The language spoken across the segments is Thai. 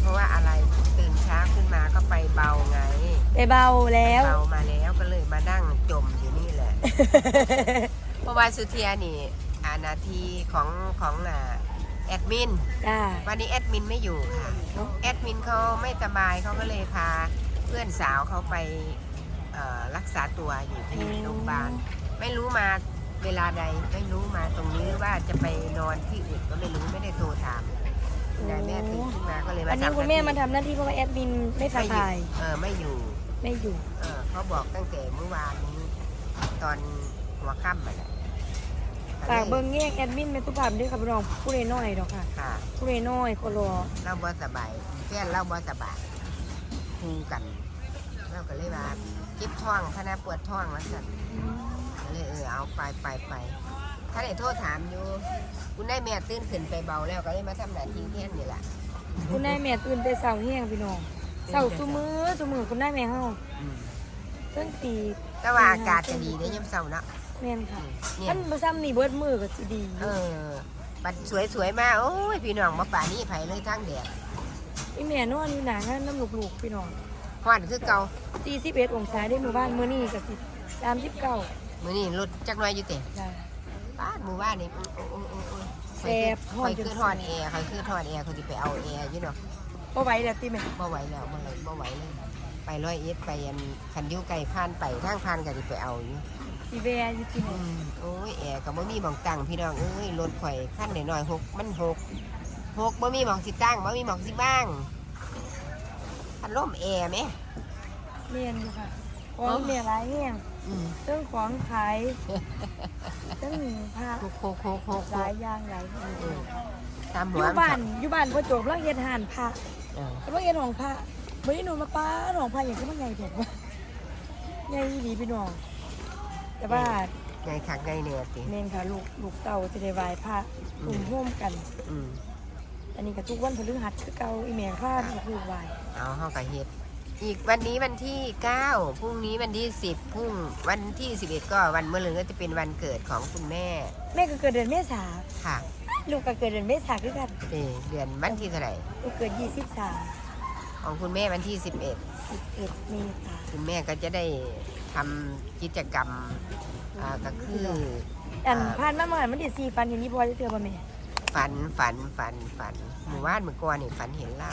เพราะว่าอะไรตื่นเช้าขึ้นมาก็ไปเบาไงไปเบาแล้ว เบามาแล้วก็เลยมานั่งจมอยู่นี่แหละ เพราะว่าสุเทียนี่อานาทีของของอ่าแอดมินจ้าวันนี้แอดมินไม่อยู่ค่ะแอดมินเขาไม่สบายเขาก็เลยพาเพื่อนสาวเขาไปเอ่อรักษาตัวอยู่ที่โรงพยาบาลไม่รู้มาเวลาใดไม่รู้มาตรงนี้หรือว่าจะไปนอนที่อื่นก็ไม่รู้ไม่ได้โทรถาม นายแม่ตื่นขึ้นมาก็เลยมาอันนี้ทำคุณแม่มันหน้าทำหน้าที่เพราะว่าแอดมินไม่สที่ไม่อยู่บายเออไม่อยู่ไม่อยู่ เออเขาบอกตั้งแต่เมื่อวานนี้ ตอนหัวค่ำมาแหละฝากเบิ้งแง่งแอดมินแม่ตุภาพด้วยค่ะพี่น้องผู้เรน้อยดอกค่ะค่ะผู้เรน้อยโคโลเล่าบ่สบายเพื่อนเล่าบ่สบายคู่กันเราก็เลยว่าเจ็บท้องพะนาปวดท้องแล้วสั่นก็เลยเออเอาไปไปไป ถ้าได้โทษถามอยู่ คุณได้แม่ตื่นขึ้นไปเบาแล้วก็เลยมาทำหน้าที่แทนนี่แหละคุณนายแม่ตื่นแต่เสาแห้งพี่น้องเสาสุมือสุมือคุณนายแม่เฮาอืมตั้งตีแต่ว่าอากาศจะดีได้ย่ำเศร้าเนาะแม่นค่ะเนี่ยท่านมาซ้ำนี่เบิดมือก็สิดีเออบัดสวยๆมาโอ้ยพี่น้องมาป่านนี้ไผเลยทั้งแดดอีแม่นอนอยู่หนางานน้ำลูกๆพี่น้องฮ้อนคือเก่า41องศาได้หมู่บ้านมื้อนี้ก็สิ39มื้อนี้รถจักหน่อยอยู่เตะ จ้าป้าดหมู่บ้านนี่โอ้โอ้โอ้โอ้โอ้แซ่บคอยคือทอดแอร์คอยคือทอดแอร์เขาจะไปเอาแอร์อยู่เนาะบ่ไหวแล้วติแม่บ่ไหวแล้วบ่ไหวบ่ไหวเลยไปร้อยเอ็ดไปอันคันอยิ้วไก่ผ่านไปทางผ่านก็จะไปเอาอยู่ สิแวอยู่ที่อืแม่มโอ้ยแอร์ก็บ่มีหมองตั้งพี่น้องเอ้ยรถข่อยคันน้อยๆหกมันหกหกบ่มีหมองสิตั้งบ่มีหมองสิบ้างพัดลมแอร์ไหมแม่นอยู่ค่ะของแม่หลายแห้งอืม เรื่องของขาย เรื่องผ้าโคกโคกโคกโคกหลายอย่างหลายอย่างเออตามอหัวยู่บ้านอยู่บ้านพ่อโจบแล้วเฮ็ดหานผ้าเออแล้วเฮ็ดของผ้าบ่ได้หนูมาป้าของผ้าอย่างที่มันใหญ่เด็ดว่าใหญ่ดีพี่น้อง แต่ว่าไงคักไงเนี่ยติเมนค่ะลูกลูกเต่าจะได้ไหว้พระกลุ่มร่วมกัน อืมอันนี้ก็ทุกวันพฤหัสคือเก่าอีแม่พาลูกๆไหว้เอาเฮาก็เฮ็ด อีกวันนี้วันที่ 9 พรุ่งนี้วันที่ 10 พรุ่งวันที่ 11 ก็วันมะรืนก็จะเป็นวันเกิดของคุณแม่แม่ก็เกิดเดือนเมษาค่ะลูกก็เกิดเดือนเมษาคือกันเออเดือนวันที่เท่าไหร่ลูกเกิด 23 ของคุณแม่วันที่ 11 11เมษาคุณแม่ก็จะได้ทำกิจกรรมอ่าก็คืออันผ่านมาเมื่อวานมันได้4ฟันเห็นนี่พอจะเจอบ่แม่ ฝันฝันฝันฝันหมู่บ้านเมื่อก่อนนี่ฝันเห็นเล่า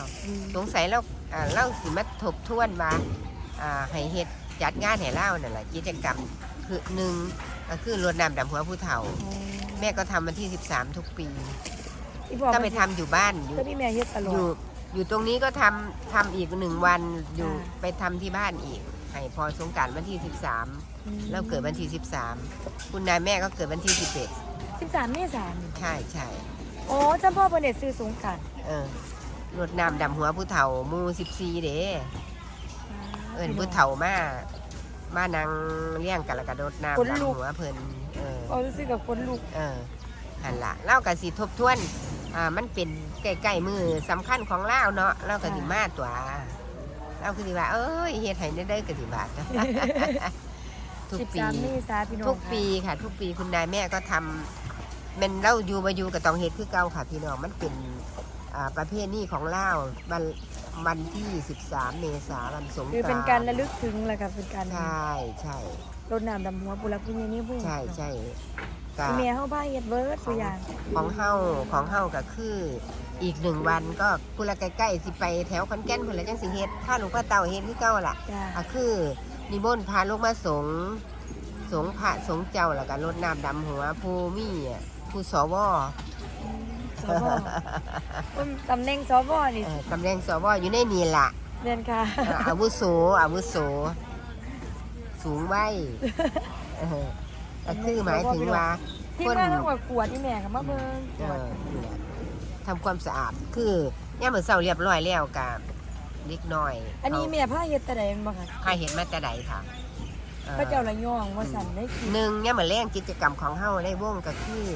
สงสัยเราอ่าเล่าสิมาทบทวนว่าอ่าให้เฮ็ดจัดงานให้เล่านั่นแหละกิจกรรมคือหนึ่งก็คือรดน้ำดำหัวผู้เฒ่า แม่ก็ทำวันที่ 13 ทุกปีอีพ่อก็ไปทำอยู่บ้านอยู่ก็พี่แม่เฮ็ดตลออดยู่อยู่ตรงนี้ก็ทำทำอีกหนึ่งวันอยู่อ่าไปทำที่บ้านอีกให้พอสงกรารวันที่ 13 แล้วเกิดวันที่ 13 คุณนายแม่ก็เกิดวันที่13เมษายน11ใช่ใช่ โอ้จำพ่อเพิ่นได้ซื้อสงกรานต์เออรดน้ำดำหัวผู้เฒ่าหมู่14เด้เอิ้นผู้เฒ่ามามานั่งเลี้ยงกันแล้วก็รดน้ำดำหัวเพิ่นเออเอาซื้อกับคนลูกเออหันละเล่ากับสิทบทวนอ่ามันเป็นใกล้ๆมือสำคัญของเล่าเนาะเล่ากับสิมาตัวเล่าคือสิว่า เอ้ยเฮ็ดให้ได้ได้กับสิบาททุกปี13เมษายนพี่น้องทุกค่ะปีค่ะ ทุกปีคุณนายแม่ก็ทำมันเล่าอยู่มาอยู่กับตองเฮ็ดคือเก่าค่ะพี่น้องมันเป็นอ่าประเภทนี้ของเล่าวันวันที่ 13 เมษายนวันสงกรานต์คือเป็นการระลึกถึงแหละค่ะเป็นการใช่ใช่รดน้ำดำหัวปุระพุญญานี่พุ่งใช่ใช่ก็อีเมียเฮาบ้าเฮ็ดเบิร์ดตัวอย่างของเฮาของเฮาก็คืออีกหนึ่งวันก็กุละใกล้ๆสิไปแถวขอนแก่นพุ่นละจังสิเฮ็ดถ้าหลวงพ่อเต่าเฮ็ดคือเก่าล่ะจ้าก็คือนิมนต์พาลูกมาสงฆ์สงฆ์พระสงฆ์เจ้าแล้วก็รดน้ำดำหัวผู้มีอะ ผู้สวสวเพิ่นตำแหน่งสวนี่เออตำแหน่งสวอยู่ในนี่ล่ะเรียนค่ะ เอออาวุโสอาวุโส สูงไว้เออก็คือหมายถึงว่า ที่มาทั้งหมดขวดนี่แม่ค่ะมาเบิ่งขเอวดอนี่แหละทำความสะอาดคือย่ามมื้อเช้าเรียบร้อยแล้วกับเล็กน้อยอันนี้แม่ผ้าเฮ็ดแต่ใดบ่ค่ะใครเห็นมาแต่ใดค่ะเอ่อ พระเจ้าละย่องว่าสั่นได้คิดหนึ่งย่ามมื้อแรงกิจกรรมของเฮาได้วงก็คือ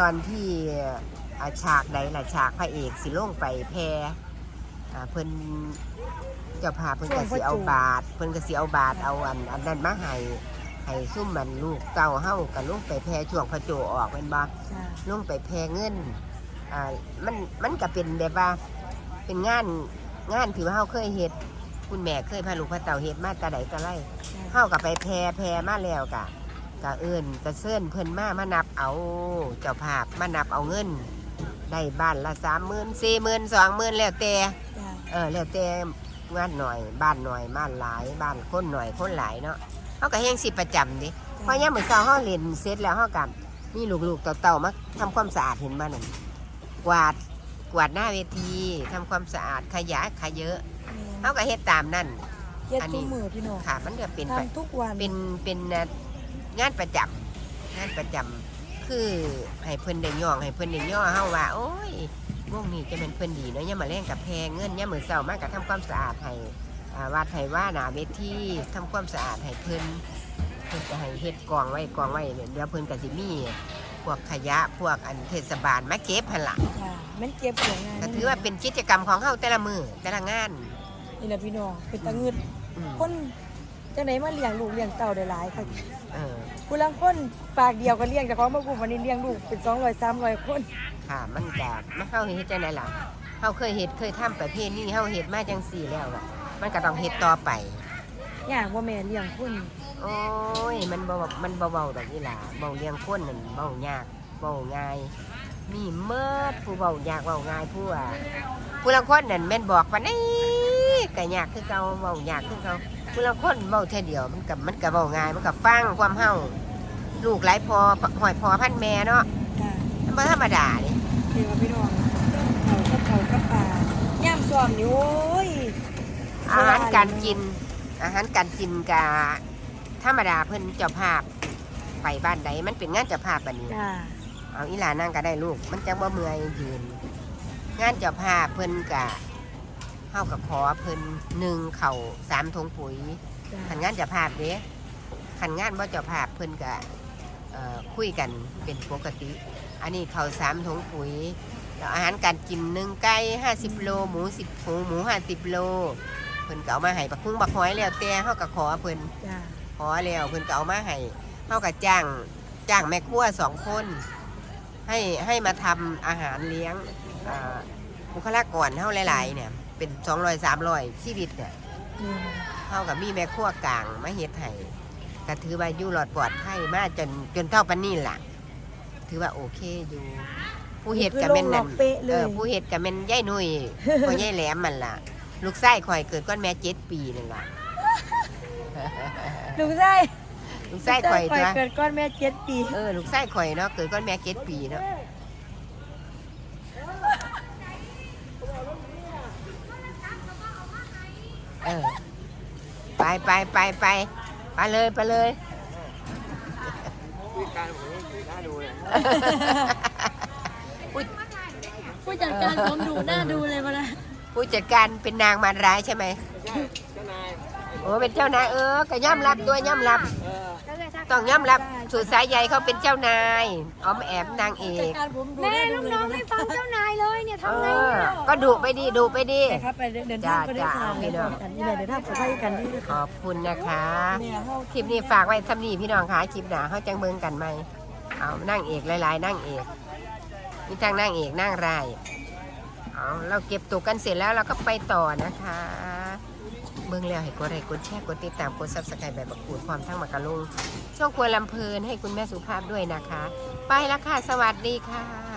ตอนที่อ่าฉากใดล่ะฉากพระเอกสิลงไปแพอ่าเพิ่นเจ้าภาพเพิ่นก็สิเอาบาท เพิ่นก็สิเอาบาทเอาอันอันนั้นมาให้ให้ซุ่มมันลูกเต้าเฮาก็ลงไปแพช่วงพระโจออกแม่นบ่ จ้าลงไปแพเงิน อ่า มัน มันก็เป็นแบบว่า เป็นงาน งานที่ว่าเฮาเคยเฮ็ด คุณแม่เคยพาลูกพาเต่าเฮ็ดมาแตะไดแตะไลเฮากับไปแพรแพรมาแล้วกะกะเอิ้นกะเซิ้นเพิ่นมามานับเอาเจ้าภาพมานับเอาเงินได้บ้านละสามหมื่นสี่หมื่นสองหมื่นแล้วแต่จ้ะเออแล้วแต่งานหน่อยบ้านหน่อยบ้านหลายบ้านคนหน่อยคนหลายเนาะเขาก็แห้งสิประจำดิเพราะยามมื้อเช้าเฮาเล่นเสร็จแล้วเฮากับนี่ลูกๆเต่าๆมาทำความสะอาดเห็นบ่นั่นกวาดกวาดหน้าเวทีทำความสะอาดขยะขยเยอะ เฮาก็เฮ็ดตามนั่น เฮ็ดอันนี้ทุกมือพี่น้องค่ะ มันก็เป็นไปทำทุกวันเป็นเป็นงานประจำงานประจำคือให้เพิ่นได้ย่องให้เพิ่นได้ย่อเฮาว่า โอ้ยวงนี้จะเป็นเพิ่นดีเนาะย่ามมาแรงกับแพงเงินย่ามมื้อเช้ามาก็ทำความสะอาดให้อ่าวัดให้ว่าหน้าเวทีทำความสะอาดให้เพิ่นเพิ่นจะให้เฮ็ดกองไว้กองไว้เนี่ยเดี๋ยวเพิ่นก็สิมีพวกขยะพวกอันเทศบาลมาเก็บหั่นล่ะจ้ะแมันเก็บของงานก็ถือว่าเป็นกิจกรรมของเฮาแต่ละมือแต่ละงาน นี่แหละพี่น้องเป็นตะงึดอืม คนจังไหนมาเลี้ยงลูกเลี้ยงเต่าได้หลายค่ะเออผู้ลังคนปากเดียวก็เลี้ยงแต่ของมาบุกวันนี้เลี้ยงลูกเป็น200 300คน ค่ะมันก็มันเฮาเฮ็ดจังไดล่ะเฮาเคยเฮ็ดเคยทำประเภทนี้เฮาเฮ็ดมาจังซี่แล้วอะมันก็ต้องเฮ็ดต่อไปยากว่าแม่เลี้ยงคนโอ้ย มันบ่มันบ่เบาดอกนี่ล่ะเบาเลี้ยงคนนั่นเบายากเบาง่าย มีเมิดผู้เบายากเบาง่ายผู้ว่าผู้ลางคนนั่นแม่นบอกว่านี่ ก็ยากคือเก่าเบายากคือเก่าผู้ลางคนเบาเท่อเดียวมันก็มันก็เบาง่ายมันก็ฟังความเฮาลูกหลายพอหอยพอพันแม่เนาะจ้ะมันบ่ธรรมดานี่เลี้ยงกับพี่น้องเขากับเขากับปลาย่ามซ้อมนี่โอ้ยอาหารการกิน อาหารการกินกะธรรมดาเพิ่นเจ้าภาพไปบ้านใดมันเป็นงานเจ้าภาพบัดนี้ จ้าเอาอีหลานั่งก็ได้ลูก มันจังบ่เมื่อยยืน งานเจ้าภาพเพิ่นกะ เฮากับขอเพิ่นหนึ่งเข่าวสามถุงปุ๋ยจ้าขันงานเจ้าภาพเด้ขันงานบ่เจ้าภาพเพิ่นกะเอ่อคุยกันเป็นปกติ อันนี้เข่าวสามถุงปุ๋ยแล้วอาหารการกินหนึ่งไก่ห้าสิบโล หมูสิบหมูหมูห้าสิบโล เพิ่นก็เอามาให้ปักคุ้งบักหอยแล้วแต่เฮาก็ขอเพิ่นจ้าขอแล้วเพิ่นก็เอามาให้เฮากับจ้างจ้างแม่ครัวสองคนให้ให้มาทำอาหารเลี้ยงอ่าบุคลากรเฮาหลายๆเนี่ย เป็นสองร้อยสามร้อยชีวิตเนี่ยอืมเฮากับมีแม่ครัวกลางมาเฮ็ดให้ก็ถือว่าอยู่รอดปลอดภัยมาจนจนเท่าปานนี้ล่ะ ถือว่าโอเคอยู่ ผู้เฮ็ดก็แม่นคือลงล็นั่อนกเป๊ะเลเอยอผู้เฮ็ดก็แม่นยายนุ่ยพ่อยายแหลมมันล่ะ ลูกชายข่อยเกิดก้อนแม่เจ็ดปีนั่นล่ะลูกไส้ลูกชายข่อยลูกตัวไส้เกิดก้อนแม่เจ็ดปีเออลูกไส้ข่อยเนาะเกิดก้อนแม่เจ็ดปีเนาะเออ ไปไปไปไปไปเลยไปเลยวิการผมนี่น่าดูเลยผู้จัดการผมดูหน้าดูเลยมาละผู้จัดการเป็นนางมารร้ายใช่ไหมไม่ใช่เจ้านายโอ้เป็นเจ้านายเออก็ย่อมรับตัวย่อมรับเออต้องย่อมรับ สุดสายใยเขาเป็นเจ้านายอ้อมแอบนางเอจัดกการผมดูแม่หาลูดูกเลยน้องมาไม่ละฟังเจ้านายเลยเนี่ยเอทำไงอเนี่ยก็ดุไปดีดุไปดีไปครับไปเดินทางไปได้ทางจ้าจ้าเดินทางกันนี่แหละเดินทางขอไปกันที่ขอบคุณนะคะแม่เฮาคลิปนี้ฝากไว้ทำนี่พี่น้องคะคลิปหนาเขาจังเบิงกันไหมเอานั่งเอกหลายๆนั่งเอกมีทั้งนั่งเอกนั่งรายเอาเราเก็บตัวกันเสร็จแล้วเราก็ไปต่อนะคะ เบิ่งแล้วให้กดไลค์กดแชร์กดติดตามกดซับสไครต์แบบประกูดความทั้งมากระลุงช่วงครัวลำเพลินให้คุณแม่สุภาพด้วยนะคะ ไปแล้วค่ะ สวัสดีค่ะ